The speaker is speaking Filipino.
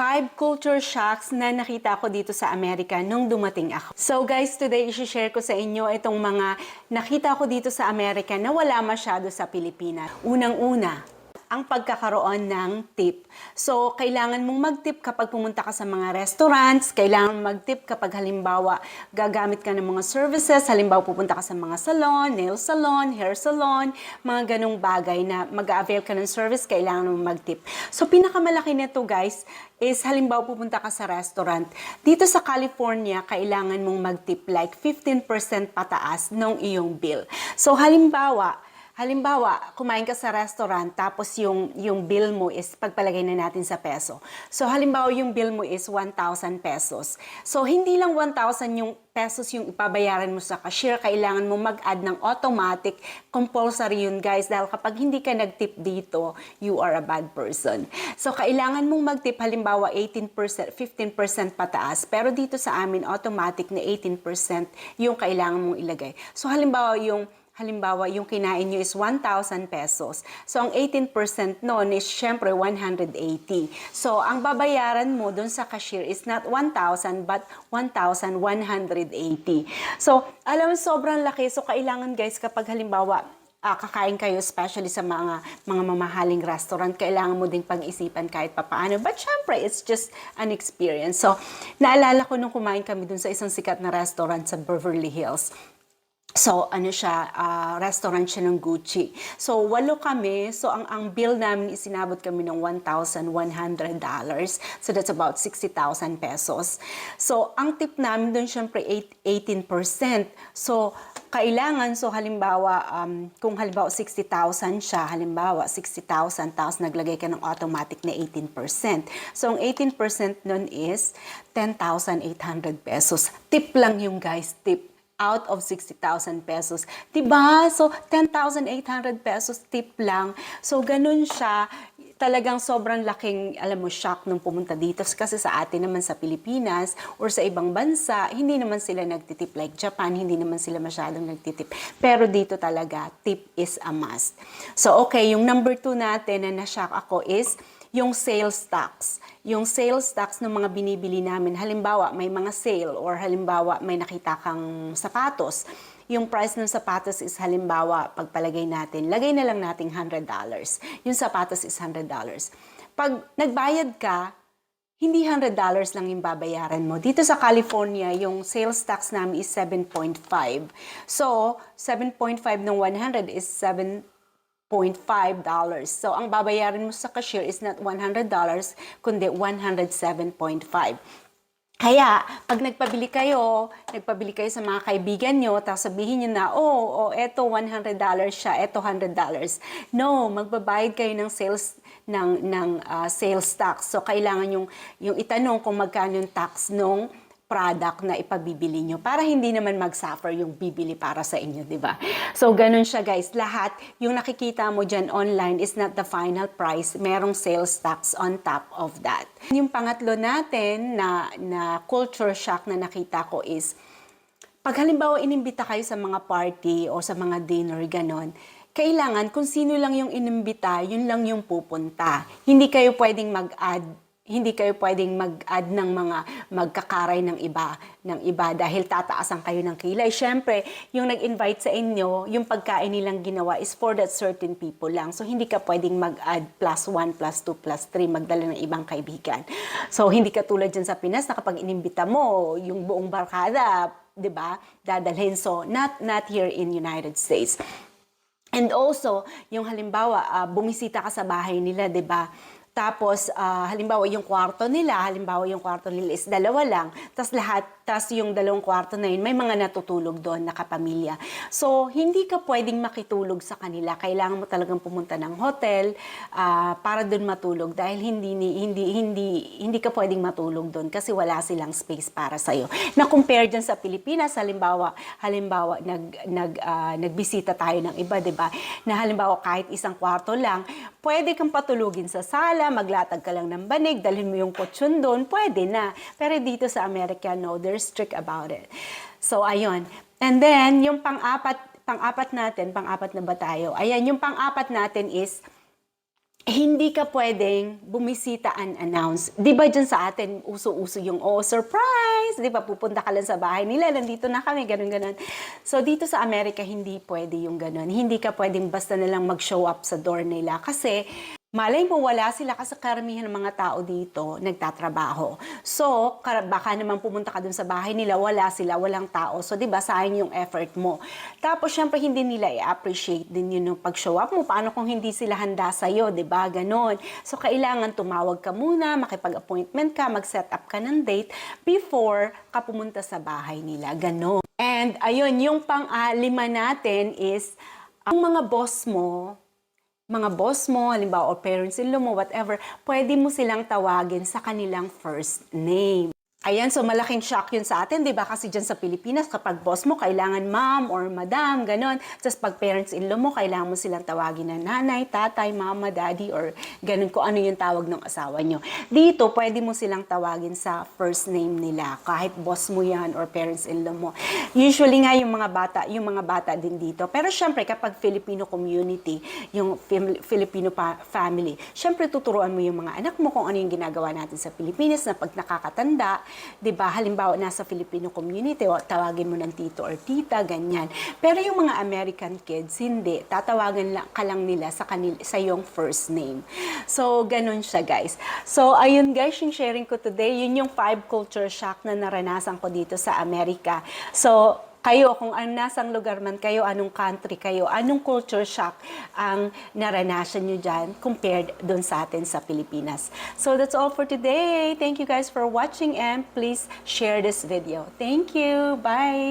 five culture shocks na nakita ko dito sa Amerika nung dumating ako. So guys, today i-share ko sa inyo itong mga nakita ko dito sa Amerika na wala masyado sa Pilipinas. Unang-una, ang pagkakaroon ng tip. So, kailangan mong mag-tip kapag pumunta ka sa mga restaurants, kailangan mag-tip kapag halimbawa gagamit ka ng mga services, halimbawa pupunta ka sa mga salon, nail salon, hair salon, mga ganong bagay na mag-avail ka ng service, kailangan mong mag-tip. So, pinakamalaki nito guys is halimbawa pupunta ka sa restaurant. Dito sa California, kailangan mong mag-tip like 15% pataas ng iyong bill. So, halimbawa, Halimbawa, kumain ka sa restaurant tapos yung yung bill mo is pagpalagay na natin sa peso. So halimbawa yung bill mo is 1,000 pesos. So hindi lang 1,000 yung pesos yung ipabayaran mo sa cashier, kailangan mo mag-add ng automatic, compulsory yun guys dahil kapag hindi ka nag-tip dito, you are a bad person. So kailangan mong mag-tip halimbawa 18%, 15% pataas, pero dito sa amin automatic na 18% yung kailangan mong ilagay. So halimbawa yung Halimbawa, yung kinain nyo is 1,000 pesos. So, ang 18% noon is syempre 180. So, ang babayaran mo dun sa cashier is not 1,000 but 1,180. So, alam sobrang laki. So, kailangan guys, kapag halimbawa, ah, kakain kayo, especially sa mga mga mamahaling restaurant, kailangan mo ding pag-isipan kahit papaano. But syempre, it's just an experience. So, naalala ko nung kumain kami dun sa isang sikat na restaurant sa Beverly Hills. So, ano siya, ah, restaurant siya ng Gucci. So, walo kami. So, ang, ang bill namin, isinabot kami ng $1,100. So, that's about 60,000 pesos. So, ang tip namin doon, syempre, eight- 18%. So, kailangan, so halimbawa, um, kung halimbawa 60,000 siya, halimbawa 60,000, tapos naglagay ka ng automatic na 18%. So, ang 18% nun is 10,800 pesos. Tip lang yung guys, tip out of 60,000 pesos. 'Di ba? So, 10,800 pesos tip lang. So, ganun siya. Talagang sobrang laking, alam mo, shock nung pumunta dito. Kasi sa atin naman sa Pilipinas or sa ibang bansa, hindi naman sila nagtitip. Like Japan, hindi naman sila masyadong nagtitip. Pero dito talaga, tip is a must. So, okay, yung number two natin na na-shock ako is yung sales tax. Yung sales tax ng mga binibili namin, halimbawa may mga sale or halimbawa may nakita kang sapatos, yung price ng sapatos is halimbawa, pagpalagay natin, lagay na lang nating $100. Yung sapatos is $100. Pag nagbayad ka, hindi $100 lang yung babayaran mo. Dito sa California, yung sales tax namin is 7.5. So, 7.5 ng 100 is 7 $0.5. So, ang babayaran mo sa cashier is not $100, kundi $107.5. Kaya, pag nagpabili kayo, nagpabili kayo sa mga kaibigan nyo, tapos sabihin nyo na, oh, oh eto $100 siya, eto $100. No, magbabayad kayo ng sales ng ng ah, sales tax. So kailangan yung yung itanong kung magkano yung tax nung product na ipabibili nyo para hindi naman mag-suffer yung bibili para sa inyo, di ba? So, ganun siya guys. Lahat, yung nakikita mo dyan online is not the final price. Merong sales tax on top of that. Yung pangatlo natin na, na culture shock na nakita ko is, pag halimbawa inimbita kayo sa mga party o sa mga dinner, ganon, kailangan kung sino lang yung inimbita, yun lang yung pupunta. Hindi kayo pwedeng mag-add hindi kayo pwedeng mag-add ng mga magkakaray ng iba, ng iba dahil tataasan kayo ng kilay. Siyempre, yung nag-invite sa inyo, yung pagkain nilang ginawa is for that certain people lang. So, hindi ka pwedeng mag-add plus 1, plus 2, plus 3, magdala ng ibang kaibigan. So, hindi ka tulad dyan sa Pinas na kapag inimbita mo, yung buong barkada, di ba, dadalhin. So, not, not here in United States. And also, yung halimbawa, ah, bumisita ka sa bahay nila, 'di ba? Tapos, ah, halimbawa, yung kwarto nila, halimbawa, yung kwarto nila is dalawa lang. Tapos lahat, tapos yung dalawang kwarto na yun, may mga natutulog doon na kapamilya. So, hindi ka pwedeng makitulog sa kanila. Kailangan mo talagang pumunta ng hotel ah, para doon matulog dahil hindi, ni- hindi, hindi, ka pwedeng matulog doon kasi wala silang space para sa'yo. Na compare dyan sa Pilipinas, halimbawa, halimbawa, nag, nag, ah, nagbisita tayo ng iba, di ba? Na halimbawa, kahit isang kwarto lang, pwede kang patulugin sa sala, maglatag ka lang ng banig, dalhin mo yung kutsyon doon, pwede na. Pero dito sa America, no, they're strict about it. So, ayun. And then, yung pang-apat, pang-apat natin, pang-apat na ba tayo? Ayan, yung pang-apat natin is, hindi ka pwedeng bumisita unannounced. Di ba dyan sa atin, uso-uso yung, oh, surprise! Di ba, pupunta ka lang sa bahay nila, nandito na kami, ganun, ganun. So, dito sa Amerika, hindi pwede yung ganun. Hindi ka pwedeng basta na lang mag-show up sa door nila. Kasi, Malay mo, wala sila kasi karamihan ng mga tao dito nagtatrabaho. So, baka naman pumunta ka dun sa bahay nila, wala sila, walang tao. So, di ba, sayang yung effort mo. Tapos, syempre, hindi nila i-appreciate din yun yung pag-show up mo. Paano kung hindi sila handa sa'yo, di ba? Ganon. So, kailangan tumawag ka muna, makipag-appointment ka, mag-set up ka ng date before ka pumunta sa bahay nila. Ganon. And, ayun, yung pang-lima natin is, ang mga boss mo, mga boss mo, halimbawa, or parents-in-law mo, whatever, pwede mo silang tawagin sa kanilang first name. Ayan, so malaking shock yun sa atin, di ba? Kasi dyan sa Pilipinas, kapag boss mo, kailangan ma'am or madam, ganon. Tapos pag parents-in-law mo, kailangan mo silang tawagin na nanay, tatay, mama, daddy, or ganon kung ano yung tawag ng asawa nyo. Dito, pwede mo silang tawagin sa first name nila, kahit boss mo yan or parents-in-law mo. Usually nga yung mga bata, yung mga bata din dito. Pero syempre, kapag Filipino community, yung Filipino family, syempre tuturuan mo yung mga anak mo kung ano yung ginagawa natin sa Pilipinas na pag nakakatanda, 'di ba? Halimbawa nasa Filipino community, o tawagin mo ng tito or tita, ganyan. Pero yung mga American kids, hindi. Tatawagan lang, ka lang nila sa kanil sa yung first name. So, ganun siya, guys. So, ayun guys, yung sharing ko today, yun yung five culture shock na naranasan ko dito sa Amerika. So, kayo, kung ang nasang lugar man kayo, anong country kayo, anong culture shock ang naranasan nyo dyan compared doon sa atin sa Pilipinas. So that's all for today. Thank you guys for watching and please share this video. Thank you. Bye!